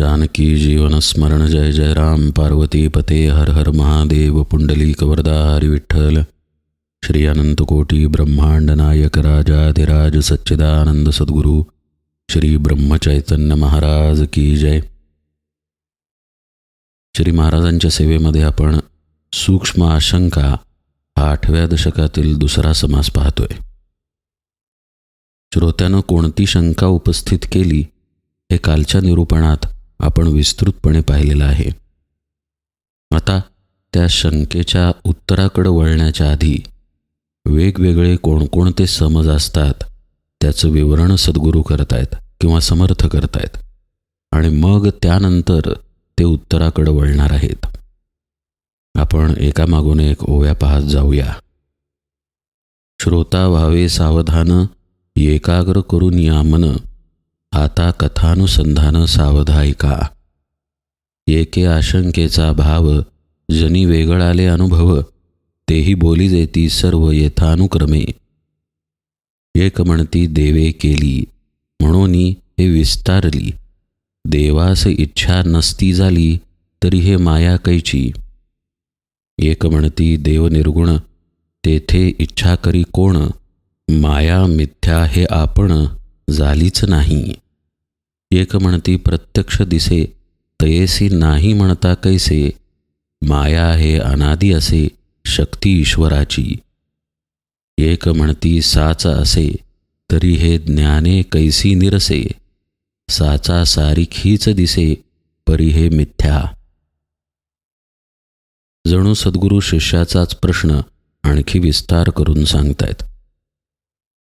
जानकी जीवन स्मरण जय जय राम। पार्वती पते हर हर महादेव। पुंडली कवरदा हरिविठ्ठल। श्री अनंतकोटी ब्रह्मांड नायक राजाधिराज सच्चिदानंद सद्गुरू। श्री ब्रह्मचैतन्य महाराज की जय। श्री महाराजांच्या सेवेमध्ये आपण सूक्ष्म आशंका हा आठव्या दशकातील दुसरा समास पाहतोय. श्रोत्यानं कोणती शंका उपस्थित केली हे कालच्या निरूपणात आपण विस्तृतपणे पाहिलेलं आहे. आता त्या शंकेच्या उत्तराकडं वळण्याच्या आधी वेगवेगळे कोणकोणते समज असतात त्याचं विवरण सद्गुरू करतायत किंवा समर्थ करतायत आणि मग त्यानंतर ते उत्तराकडं वळणार आहेत. आपण एकामागून एक ओव्या पाहत जाऊया. श्रोता व्हावे सावधान एकाग्र करून यामन आता कथानुसंधान सावधायिका एके आशंकेचा भाव जनी वेगळाले अनुभव तेही बोली देती सर्व यथानुक्रमे. एक म्हणती देवे केली म्हणून हे विस्तारली. देवास इच्छा नसती झाली तरी हे माया कैची? एक म्हणती देव निर्गुण तेथे इच्छा करी कोण? माया मिथ्या हे आपण झालीच नाही. एक म्हणती प्रत्यक्ष दिसे तयेसी नाही म्हणता कैसे माया हे अनादी असे शक्ती ईश्वराची. एक म्हणती साच असे तरी हे ज्ञाने कैसी निरसे साचा सारीखीच दिसे परी हे मिथ्या. जणू सद्गुरू शिष्याचाच प्रश्न आणखी विस्तार करून सांगतायत.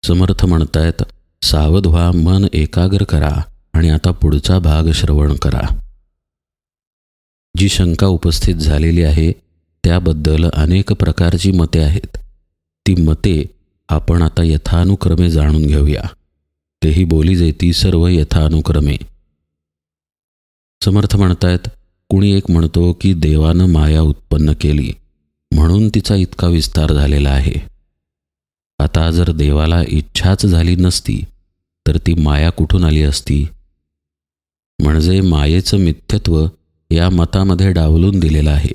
समर्थ म्हणतायत सावध व्हा मन एकाग्र करा. आणि आता पुढचा भाग श्रवण करा. जी शंका उपस्थित झालेली आहे त्याबद्दल अनेक प्रकारची मते आहेत. ती मते आपण आता यथानुक्रमे जाणून घेऊया. तेही बोली जेती सर्व यथानुक्रमे. समर्थ म्हणतायत कुणी एक म्हणतो की देवानं माया उत्पन्न केली म्हणून तिचा इतका विस्तार झालेला आहे. आता जर देवाला इच्छाच झाली नसती तर ती माया कुठून आली असती? म्हणजे मायेचं मिथ्यत्व या मतामध्ये डावलून दिलेलं आहे.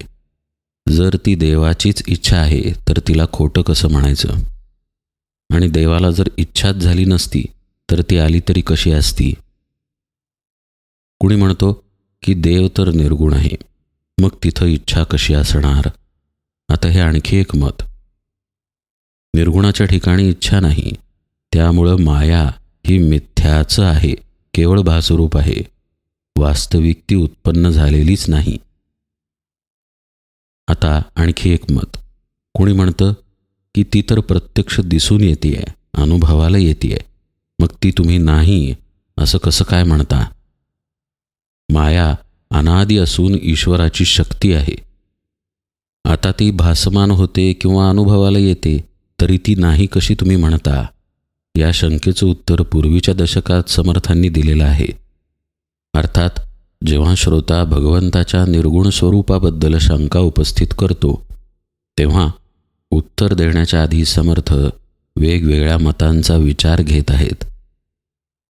जर ती देवाचीच इच्छा आहे तर तिला खोटं कसं म्हणायचं? आणि देवाला जर इच्छाच झाली नसती तर ती आली तरी कशी असती? कुणी म्हणतो की देव तर निर्गुण आहे मग तिथं इच्छा कशी असणार? आता हे आणखी एक मत. निर्गुणाच्या ठिकाणी इच्छा नाही त्यामुळं माया ही मिथ्याचं आहे केवळ भासरूप आहे. वास्तविक ती उत्पन्न झालेलीच नाही. आता आणखी एक मत. कोणी म्हणतं की ती तर प्रत्यक्ष दिसून येते अनुभवाला येते मग ती तुम्ही नाही असं कसं काय म्हणता? माया अनादी असून ईश्वराची शक्ती आहे. आता ती भासमान होते किंवा अनुभवाला येते तरी ती नाही कशी तुम्ही म्हणता? या शंकेचं उत्तर पूर्वीच्या दशकात समर्थांनी दिलेलं आहे. अर्थात जेव्हा श्रोता भगवंताच्या निर्गुण स्वरूपाबद्दल शंका उपस्थित करतो तेव्हा उत्तर देण्याच्या आधी समर्थ वेगवेगळ्या मतांचा विचार घेत आहेत.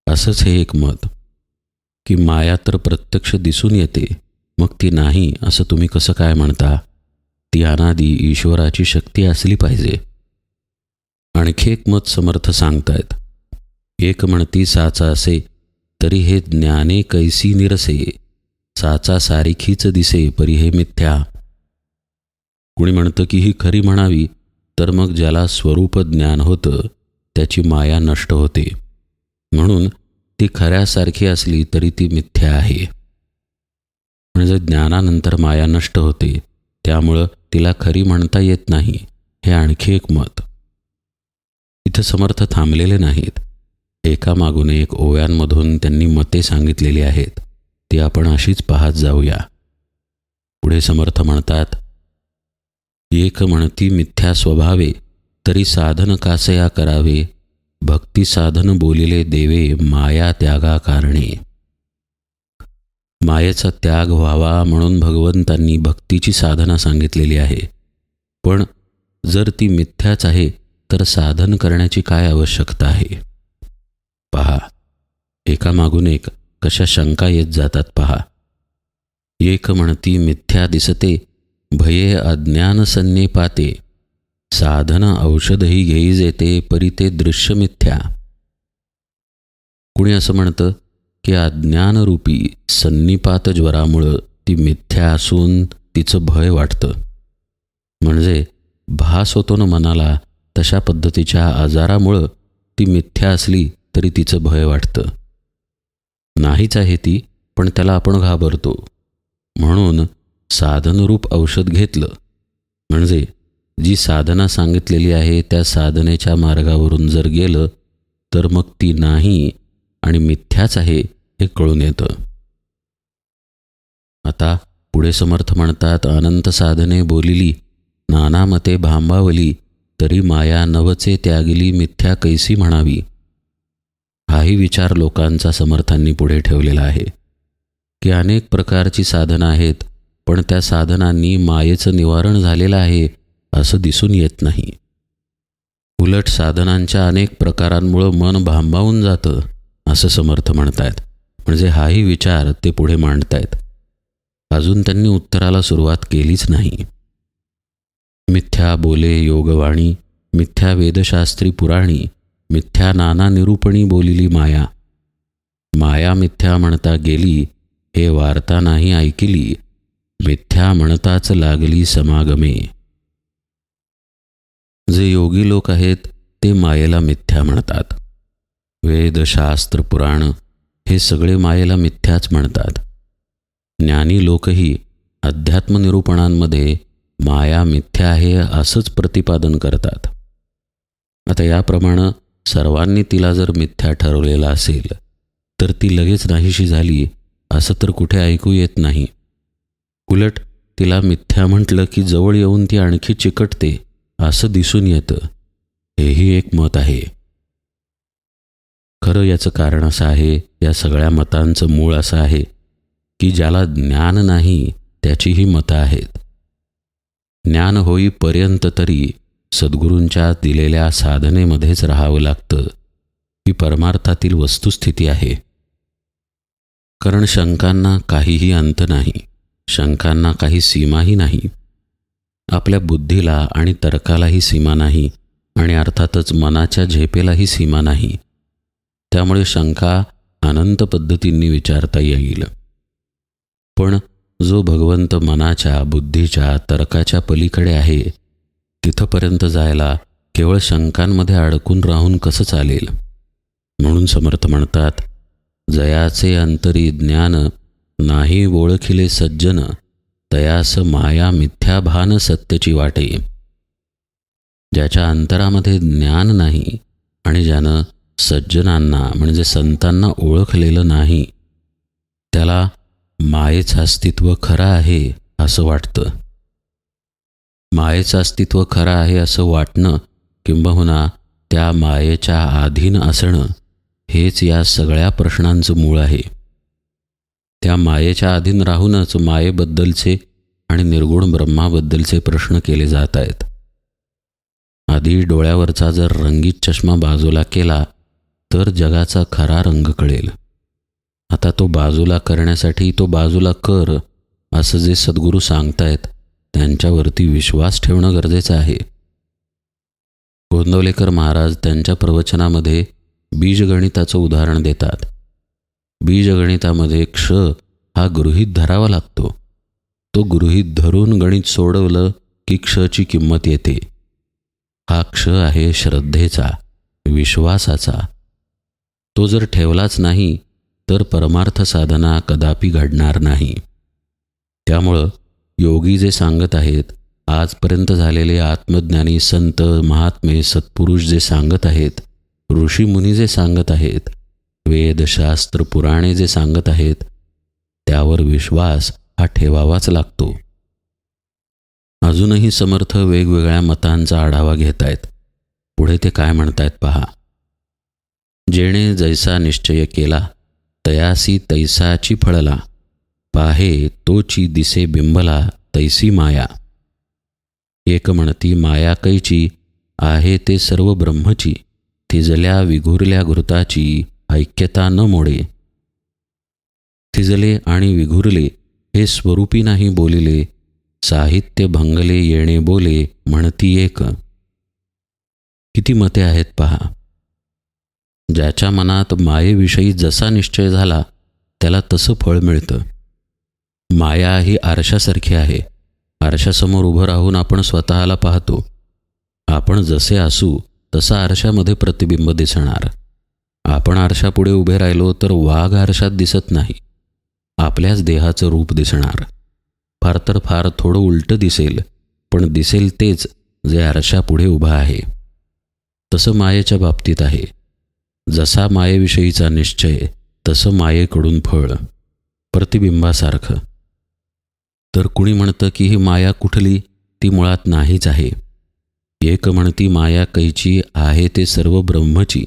असंच हे एक मत की माया तर प्रत्यक्ष दिसून येते मग ती नाही असं तुम्ही कसं काय म्हणता? ती अनादी ईश्वराची शक्ती असली पाहिजे. आणखी एक मत समर्थ सांगतायत. एक म्हणती साचा असे तरी हे ज्ञाने कैसी निरसे साचा सारिखीच दिसे परी हे मिथ्या. कुणी म्हणतं की ही खरी म्हणावी तर मग ज्याला स्वरूप ज्ञान होतं त्याची माया नष्ट होते. म्हणून ती खऱ्यासारखी असली तरी ती मिथ्या आहे. म्हणजे ज्ञानानंतर माया नष्ट होते त्यामुळं तिला खरी म्हणता येत नाही हे आणखी एक मत. इथं समर्थ थांबलेले नाहीत. एकामागून एक ओव्यांमधून त्यांनी मते सांगितलेली आहेत ती आपण अशीच पाहत जाऊया. पुढे समर्थ म्हणतात एक म्हणती मिथ्या स्वभावे तरी साधन कासया करावे भक्ती साधन बोलिले देवे माया त्यागा कारणे. मायेचा त्याग व्हावा म्हणून भगवंतांनी भक्तीची साधना सांगितलेली आहे. पण जर ती मिथ्याच आहे तर साधन करण्याची काय आवश्यकता आहे? पहा. एकामागून एक कशा शंका येत जातात पहा. एक म्हणती मिथ्या दिसते भये अज्ञान संन्येपाते साधन औषधही घेई जेते परी ते दृश्य मिथ्या. कुणी असं म्हणतं की अज्ञानरूपी सन्निपात ज्वरामुळं ती मिथ्या असून तिचं भय वाटतं. म्हणजे भास होतो ना मनाला तशा पद्धतीच्या आजारामुळं ती मिथ्या असली तरी तिचं भय वाटतं. नाहीच आहे ती पण त्याला आपण घाबरतो. म्हणून साधनरूप औषध घेतलं. म्हणजे जी साधना सांगितलेली आहे त्या साधनेच्या मार्गावरून जर गेलं तर मग ती नाही आणि मिथ्याच आहे हे कळून येतं. आता पुढे समर्थ म्हणतात अनंत साधने बोलिली नाना मते भांबावली तरी माया नवचे त्यागिली मिथ्या कैसी म्हणावी. हाही विचार लोकांचा समर्थांनी पुढे ठेवलेला आहे की अनेक प्रकारची साधनं आहेत पण त्या साधनांनी मायेचं निवारण झालेलं आहे असं दिसून येत नाही. उलट साधनांच्या अनेक प्रकारांमुळं मन भांबावून जातं असं समर्थ म्हणतायत. म्हणजे हाही विचार ते पुढे मांडतायत. अजून त्यांनी उत्तराला सुरुवात केलीच नाही. मिथ्या बोले योगवाणी मिथ्या वेदशास्त्री पुराणी मिथ्या नाना निरूपणी बोलिली माया. माया मिथ्या म्हणता गेली हे वार्ता नाही ऐकिली मिथ्या म्हणताच लागली समागमे. जे योगी लोक आहेत ते मायेला मिथ्या म्हणतात. वेदशास्त्र पुराण हे सगळे मायेला मिथ्याच म्हणतात. ज्ञानी लोकही अध्यात्मनिरूपणांमध्ये माया मिथ्या आहे असंच प्रतिपादन करतात. आता याप्रमाणे सर्वांनी तिला जर मिथ्या ठरवलेला असेल तर ती लगेच नाहीशी झाली असं तर कुठे ऐकू येत नाही. उलट तिला मिथ्या म्हटलं की जवळ येऊन ती आणखी चिकटते असं दिसून येतं. हेही एक मत आहे. खरं याचं कारण असं आहे या सगळ्या मतांचं मूळ असं आहे की ज्याला ज्ञान नाही त्याचीही मतं आहेत. ज्ञान होईपर्यंत तरी सद्गुरूंच्या दिलेल्या साधनेमध्येच राहावं लागतं ही परमार्थातील वस्तुस्थिती आहे. कारण शंकांना काहीही अंत नाही शंकांना काही सीमाही नाही. आपल्या बुद्धीला आणि तर्कालाही सीमा नाही आणि अर्थातच मनाच्या झेपेलाही सीमा नाही. त्यामुळे शंका अनंत पद्धतींनी विचारता येईल. पण जो भगवंत मनाच्या बुद्धीच्या तर्काच्या पलीकडे आहे तिथंपर्यंत जायला केवळ शंकांमध्ये अडकून राहून कसं चालेल? म्हणून समर्थ म्हणतात जयाचे अंतरी ज्ञान नाही ओळखिले सज्जन तयास माया मिथ्याभान सत्यची वाटे. ज्याच्या अंतरामध्ये ज्ञान नाही आणि ज्यानं सज्जनांना म्हणजे संतांना ओळखलेलं नाही त्याला मायेचं अस्तित्व खरं आहे असं वाटतं. मायेचं अस्तित्व खरं आहे असं वाटणं किंबहुना त्या मायेच्या अधीन असणं हेच या सगळ्या प्रश्नांचं मूळ आहे. त्या मायेच्या अधीन राहूनच मायेबद्दलचे आणि निर्गुण ब्रह्माबद्दलचे प्रश्न केले जात आहेत. आधी डोळ्यावरचा जर रंगीत चष्मा बाजूला केला तर जगाचा खरा रंग कळेल. आता तो बाजूला करण्यासाठी तो बाजूला कर असं जे सद्गुरू सांगतायत त्यांच्यावरती विश्वास ठेवणं गरजेचं आहे. गोंदवलेकर महाराज त्यांच्या प्रवचनामध्ये बीजगणिताचं उदाहरण देतात. बीजगणितामध्ये क्ष हा गृहीत धरावा लागतो. तो गृहीत धरून गणित सोडवलं की क्षची किंमत येते. हा क्ष आहे श्रद्धेचा विश्वासाचा. तो जर ठेवलाच नाही तर परमार्थ साधना कदापि घडणार नाही. त्यामुळं योगी जे सांगत आहेत आजपर्यंत झालेले आत्मज्ञानी संत महात्मे सत्पुरुष जे सांगत आहेत ऋषीमुनी जे सांगत आहेत वेदशास्त्र पुराणे जे सांगत आहेत त्यावर विश्वास हा ठेवावाच लागतो. अजूनही समर्थ वेगवेगळ्या मतांचा आढावा घेत आहेत पुढे ते काय म्हणतायत पहा. जेणे जैसा निश्चय केला तयासी तैसाची फळला. पाहे तोची दिसे बिंबला तैसी माया. एक म्हणती माया कैची आहे ते सर्व ब्रह्मची थिजल्या विघुरल्या घृताची ऐक्यता न मोडे. थिजले आणि विघुरले हे स्वरूपी नाही बोलिले साहित्य भंगले येणे बोले म्हणती एक. किती मते आहेत पहा. ज्याच्या मनात मायेविषयी जसा निश्चय झाला त्याला तसं फळ मिळतं. माया ही आरशासारखी आहे. आरशासमोर उभं राहून आपण स्वतःला पाहतो. आपण जसे असू तसं आरशामध्ये प्रतिबिंब दिसणार. आपण आरशापुढे उभे राहिलो तर वाघ आरशात दिसत नाही. आपल्याच देहाचं रूप दिसणार. फार तर फार थोडं उलटं दिसेल पण दिसेल तेच जे आरशापुढे उभं आहे. तसं मायेच्या बाबतीत आहे. जसा मायेविषयीचा निश्चय तसं मायेकडून फळ. प्रतिबिंबासारखं. तर कुणी म्हणतं की ही माया कुठली? ती मुळात नाहीच आहे. एक म्हणती माया कैची आहे ते सर्व ब्रह्मची.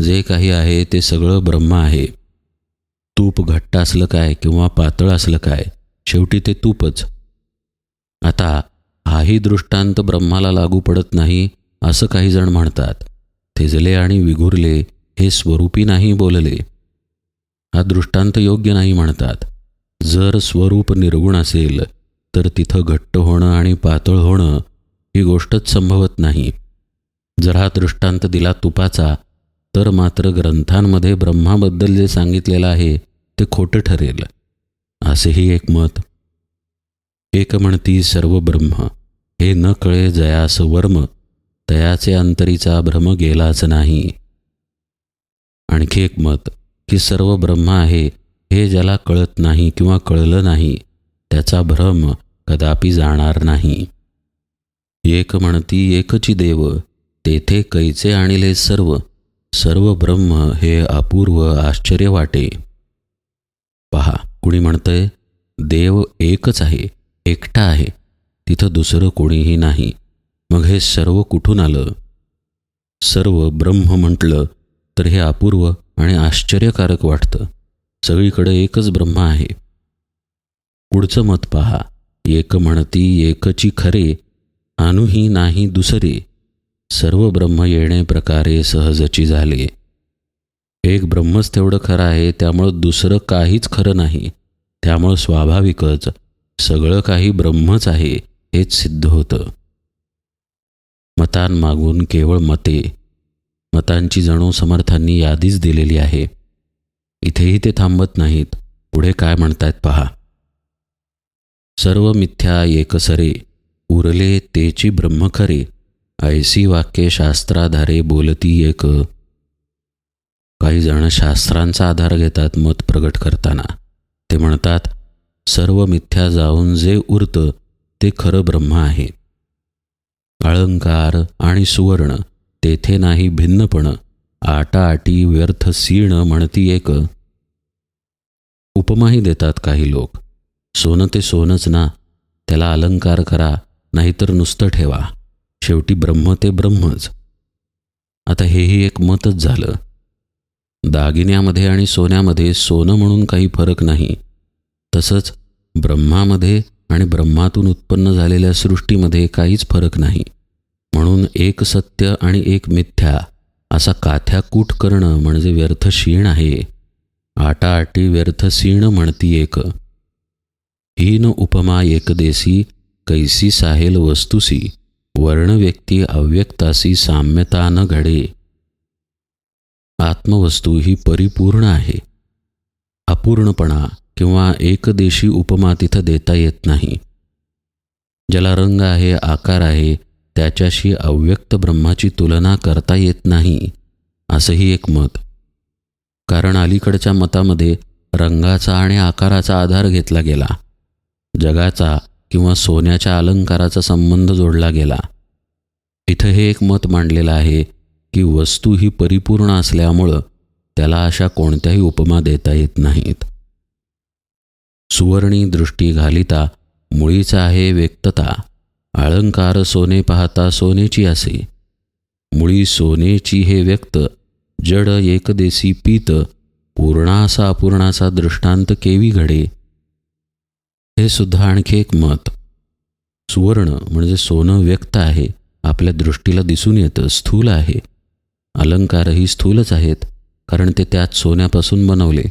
जे काही आहे ते सगळं ब्रह्म आहे. तूप घट्ट असलं काय किंवा पातळ असलं काय? शेवटी ते तूपच. आता हाही दृष्टांत ब्रह्माला लागू पडत नाही असं काही जण म्हणतात. थिजले आणि विघुरले हे स्वरूपी नाही बोलले. हा दृष्टांत योग्य नाही म्हणतात. जर स्वरूप निर्गुण असेल तर तिथं घट्ट होणं आणि पातळ होणं ही गोष्टच संभवत नाही. जर हा दृष्टांत दिला तुपाचा तर मात्र ग्रंथांमध्ये ब्रह्माबद्दल जे सांगितलेलं आहे ते खोटं ठरेल. असेही एक मत. एक म्हणती सर्व ब्रह्म हे न कळे जयास वर्म तयाचे अंतरीचा भ्रम गेलाच नाही. आणखी एक मत की सर्व ब्रह्म आहे हे ज्याला कळत नाही किंवा कळलं नाही त्याचा भ्रम कदापि जाणार नाही. एक म्हणती एकची देव तेथे कैचे आणिले सर्व सर्व ब्रह्म हे अपूर्व आश्चर्य वाटे. पहा कुणी म्हणतंय देव एकच आहे एकटा आहे तिथं दुसरं कोणीही नाही मग हे सर्व कुठून आलं? सर्व ब्रह्म म्हटलं तर हे अपूर्व आणि आश्चर्यकारक वाटतं. सगळीकडे एकच ब्रह्म आहे. पुढचं मत पहा. एक म्हणती एकची खरे अनुही नाही दुसरे. सर्व ब्रह्म येणे प्रकारे सहजची झाले. एक ब्रह्मच तेवढं खरं आहे त्यामुळं दुसरं काहीच खरं नाही. त्यामुळं स्वाभाविकच सगळं काही ब्रह्मच आहे हेच सिद्ध होतं. मतांमागून केवळ मते. मतांची जणू समर्थांनी यादीच दिलेली आहे. इथेही ते थांबत नाहीत. पुढे काय म्हणतायत पहा. सर्व मिथ्या एकसरे उरले तेची ब्रह्मखरे ऐसी वाक्ये शास्त्राधारे बोलती एक. काही जण शास्त्रांचा आधार घेतात मत प्रगट करताना. ते म्हणतात सर्व मिथ्या जाऊन जे उरतं ते खरं ब्रह्म आहे. अलंकार आणि सुवर्ण तेथे नाही भिन्नपण आटाआटी व्यर्थ सीण म्हणती एक. उपमाही देतात काही लोक. सोनं ते सोनंच ना. त्याला अलंकार करा नाहीतर नुसतं ठेवा. शेवटी ब्रह्म ते ब्रह्मच. आता हेही एक मतच झालं. दागिन्यामध्ये आणि सोन्यामध्ये सोनं म्हणून काही फरक नाही. तसंच ब्रह्मामध्ये आणि ब्रह्मातून उत्पन्न झालेल्या सृष्टीमध्ये काहीच फरक नाही. म्हणून एक सत्य आणि एक मिथ्या असा काथ्या कूट करणं म्हणजे व्यर्थ शीण आहे. आटाआटी व्यर्थ सीण म्हणती एक. हीन उपमा एकदेसी कैसी साहेल वस्तुसी वर्णव्यक्ती अव्यक्तासी साम्यता न घडे. आत्मवस्तू ही परिपूर्ण आहे. अपूर्णपणा किंवा एकदेशी उपमा तिथं देता येत नाही. ज्याला रंग आहे आकार आहे त्याच्याशी अव्यक्त ब्रह्माची तुलना करता येत नाही असंही एक मत. कारण अलीकडच्या मतामध्ये रंगाचा आणि आकाराचा आधार घेतला गेला. जगाचा किंवा सोन्याच्या अलंकाराचा संबंध जोडला गेला. इथं हे एक मत मांडलेलं आहे की वस्तू ही परिपूर्ण असल्यामुळं त्याला अशा कोणत्याही उपमा देता येत नाहीत. सुवर्णी दृष्टी घालिता मुळीचा आहे व्यक्तता. अलंकार सोने पाहता सोनेची असे मुळी सोनेची हे व्यक्त जड एकदेसी पीत पूर्णासा अपूर्णाचा दृष्टांत केवी घडे. हे सुद्धा आणखी एक मत. सुवर्ण म्हणजे सोनं व्यक्त आहे आपल्या दृष्टीला दिसून येतं स्थूल आहे. अलंकारही स्थूलच आहेत कारण ते त्यात सोन्यापासून बनवले.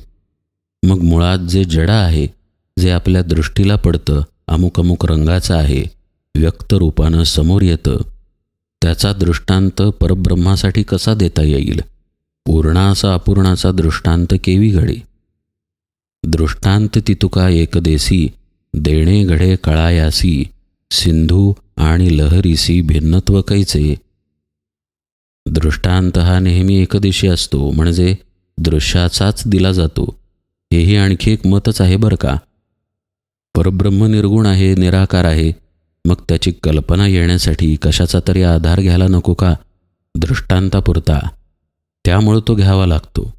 मग मुळात जे जडा आहे जे आपल्या दृष्टीला पडतं अमुक अमुक रंगाचं आहे. व्यक्तरूपानं समोर येतं. त्याचा दृष्टांत परब्रह्मासाठी कसा देता येईल? पूर्णासा अपूर्णाचा दृष्टांत केवी घडे? दृष्टांत तितुका एकदेसी देणे घडे कळायासी सिंधू आणि लहरीसी भिन्नत्व कैचे? दृष्टांत हा नेहमी एकदेशी असतो म्हणजे दृश्याचाच दिला जातो. हेही आणखी एक मतच आहे बरं का? परब्रह्म निर्गुण आहे निराकार आहे मग त्याची कल्पना येण्यासाठी कशाचा तरी आधार घ्यायला नको का? दृष्टांतापुरता त्यामुळं तो घ्यावा लागतो.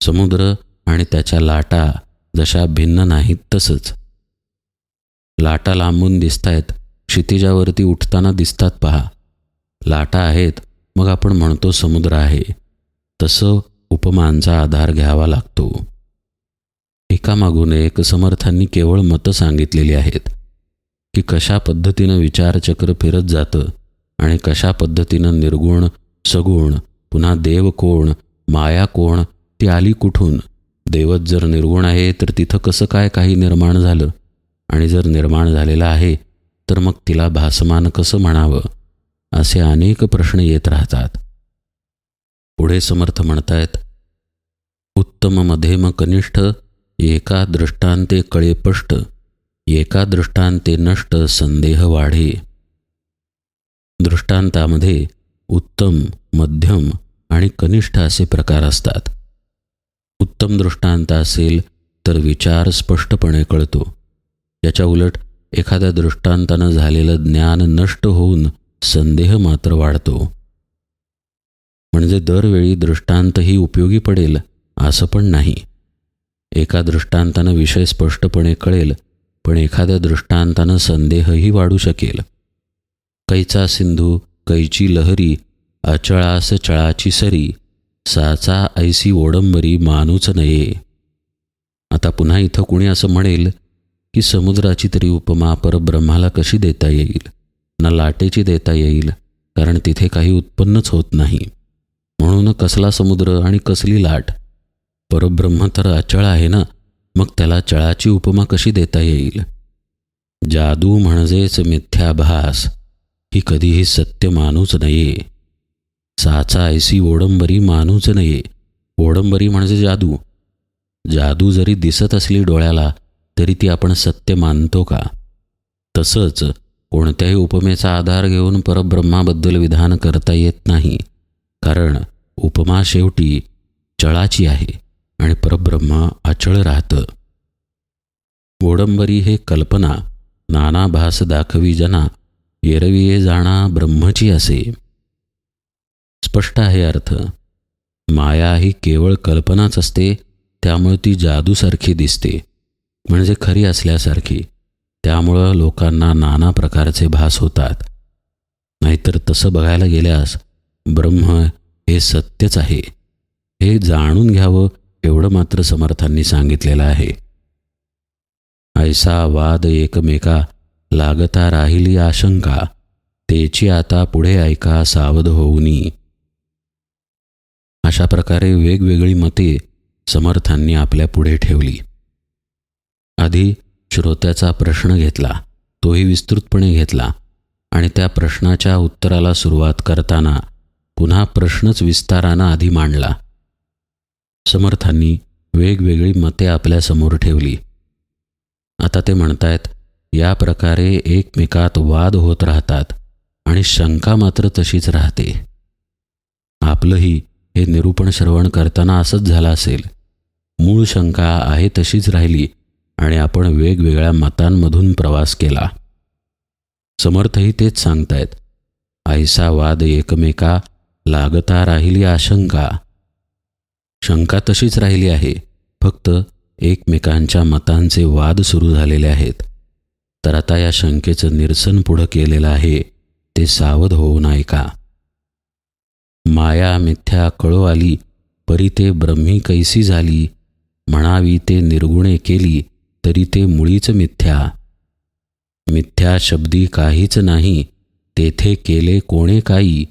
समुद्र आणि त्याच्या लाटा जशा भिन्न नाहीत तसंच. लाटा लांबून दिसतायत क्षितिजावरती उठताना दिसतात पहा. लाटा आहेत मग आपण म्हणतो समुद्र आहे. तसं उपमांचा आधार घ्यावा लागतो. एकामागून एक समर्थांनी केवळ मतं सांगितलेली आहेत. की कशा पद्धतीनं विचारचक्र फिरत जातं आणि कशा पद्धतीनं निर्गुण सगुण पुन्हा देव कोण माया कोण ती आली कुठून? देवच जर निर्गुण आहे तर तिथं कसं काय काही निर्माण झालं? आणि जर निर्माण झालेलं आहे तर मग तिला भासमान कसं म्हणावं? असे अनेक प्रश्न येत राहतात. पुढे समर्थ म्हणतायत उत्तम मध्यम कनिष्ठ एका दृष्टांते कळेपष्ट एका दृष्टांते नष्ट संदेह वाढे. दृष्टांतामध्ये उत्तम मध्यम आणि कनिष्ठ असे प्रकार असतात. उत्तम दृष्टांत असेल तर विचार स्पष्टपणे कळतो. याच्या उलट एखाद्या दृष्टांतानं झालेलं ज्ञान नष्ट होऊन संदेह मात्र वाढतो. म्हणजे दरवेळी दृष्टांतही उपयोगी पडेल असं पण नाही. एका दृष्टांतानं विषय स्पष्टपणे कळेल पण एखाद्या दृष्टांतानं संदेहही वाढू शकेल. कैचा सिंधू कैची लहरी अचळास चळाची सरी साचा ऐसी ओडंबरी मानूच नये. आता पुन्हा इथं कुणी असं म्हणेल की समुद्राची तरी उपमा परब्रह्माला कशी देता येईल? ना लाटेची देता येईल? कारण तिथे काही उत्पन्नच होत नाही. म्हणून कसला समुद्र आणि कसली लाट? परब्रह्म तर अचळ आहे ना? मग त्याला चळाची उपमा कशी देता येईल? जादू म्हणजेच मिथ्याभास ही कधीही सत्य मानूच नये. साचा ऐसी ओडंबरी मानूच नये. ओडंबरी म्हणजे जादू. जादू जरी दिसत असली डोळ्याला तरी ती आपण सत्य मानतो का? तसंच कोणत्याही उपमेचा आधार घेऊन परब्रह्माबद्दल विधान करता येत नाही. कारण उपमा शेवटी चळाची आहे. आणि परब्रह्म अचळ राहतं. ओडंबरी हे कल्पना नाना भास दाखवी जना येरविये जाणा ब्रह्मची असे. स्पष्ट आहे अर्थ माया ही केवळ कल्पनाच असते त्यामुळे ती जादूसारखी दिसते. म्हणजे खरी असल्यासारखी त्यामुळं लोकांना नाना प्रकारचे भास होतात. नाहीतर तसं बघायला गेल्यास ब्रह्म हे सत्यच आहे. हे जाणून घ्यावं एवढं मात्र समर्थांनी सांगितलेलं आहे. ऐसा वाद एकमेका लागता राहिली आशंका तेची आता पुढे ऐका सावध होऊनी. अशा प्रकारे वेगवेगळी मते समर्थांनी आपल्या पुढे ठेवली. आधी श्रोत्याचा प्रश्न घेतला तोही विस्तृतपणे घेतला आणि त्या प्रश्नाच्या उत्तराला सुरुवात करताना पुन्हा प्रश्नच विस्तारानं आधी मांडला. समर्थांनी वेगवेगळी मते आपल्यासमोर ठेवली. आता ते म्हणतायत या प्रकारे एकमेकात वाद होत राहतात आणि शंका मात्र तशीच राहते. आपलंही हे निरूपण श्रवण करताना असंच झालं असेल. मूळ शंका आहे तशीच राहिली आणि आपण वेगवेगळ्या मतांमधून प्रवास केला. समर्थही तेच सांगतायत ऐसा वाद एकमेका लागता राहिली आशंका. शंका तशीच राहिली आहे. फक्त एकमेकांच्या मतांचे वाद सुरू झालेले आहेत. तर आता या शंकेचं निरसन पुढं केलेलं आहे. ते सावध होऊ नये का माया मिथ्या कळो आली परी ते ब्रह्मी कैसी झाली. म्हणावी ते निर्गुणे केली तरी ते मुळीच मिथ्या. मिथ्या शब्दी काहीच नाही तेथे केले कोणे काही?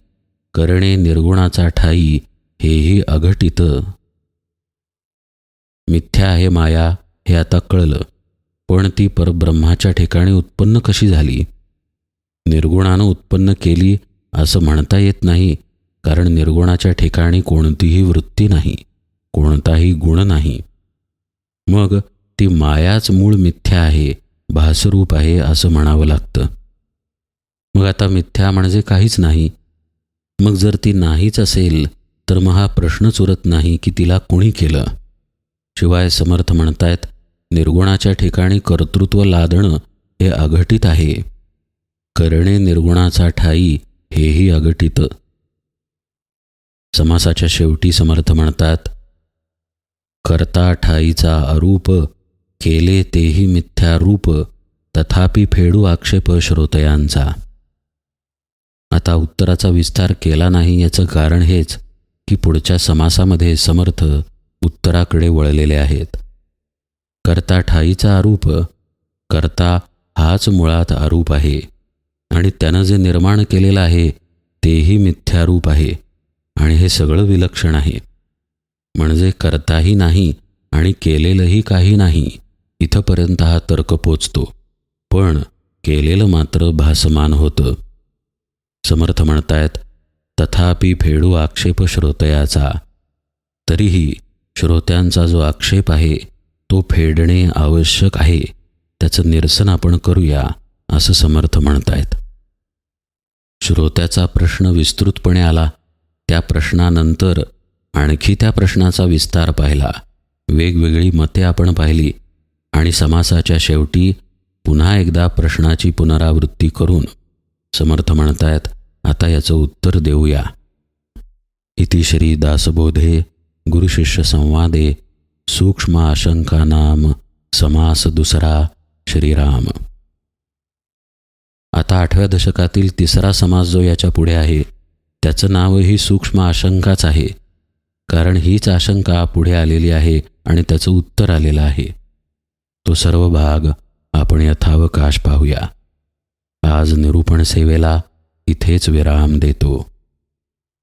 करणे निर्गुणाचा ठाई हेही अघटित. मिथ्या आहे माया हे आता कळलं. पण ती परब्रह्माच्या ठिकाणी उत्पन्न कशी झाली? निर्गुणानं उत्पन्न केली असं म्हणता येत नाही कारण निर्गुणाच्या ठिकाणी कोणतीही वृत्ती नाही कोणताही गुण नाही. मग ती मायाच मूळ मिथ्या आहे भासरूप आहे असं म्हणावं लागतं. मग आता मिथ्या म्हणजे काहीच नाही. मग जर ती नाहीच असेल तर मग हा प्रश्नच उरत नाही की तिला कुणी केलं? शिवाय समर्थ म्हणतायत निर्गुणाच्या ठिकाणी कर्तृत्व लादणं हे अघटित आहे. करणे निर्गुणाचा ठाई हेही अघटित. समासाच्या शेवटी समर्थ म्हणतात करता ठाईचा अरूप केले तेही मिथ्या रूप तथापि फेडू आक्षेप श्रोतयांचा. आता उत्तराचा विस्तार केला नाही याचं कारण हेच की पुढच्या समासामध्ये समर्थ उत्तराकडे वळलेले आहेत. कर्ता ठाईचा आरोप करता हाच मुळात आरोप आहे. आणि त्यानं जे निर्माण केलेलं आहे तेही मिथ्यारूप आहे. आणि हे सगळं विलक्षण आहे. म्हणजे करताही नाही आणि केलेलंही काही नाही इथंपर्यंत हा तर्क पोचतो. पण केलेलं मात्र भासमान होतं. समर्थ म्हणतायत तथापि फेडू आक्षेप श्रोतयाचा. तरीही श्रोत्यांचा जो आक्षेप आहे तो फेडणे आवश्यक आहे. त्याचं निरसन आपण करूया असं समर्थ म्हणतायत. श्रोत्याचा प्रश्न विस्तृतपणे आला. त्या प्रश्नानंतर आणखी त्या प्रश्नाचा विस्तार पाहिला. वेगवेगळी मते आपण पाहिली आणि समासाच्या शेवटी पुन्हा एकदा प्रश्नाची पुनरावृत्ती करून समर्थ म्हणतायत आता याचं उत्तर देऊया. इति श्री दासबोधे गुरुशिष्य संवादे सूक्ष्म आशंका नाम समास दुसरा श्रीराम. आता आठव्या दशकातील तिसरा समास जो याच्यापुढे आहे त्याचं नावही सूक्ष्म आशंकाच आहे. कारण हीच आशंका पुढे आलेली आहे आणि त्याचं उत्तर आलेलं आहे. तो सर्व भाग आपण यथावकाश पाहूया. आज निरूपण सेवेला इथेच विराम देतो.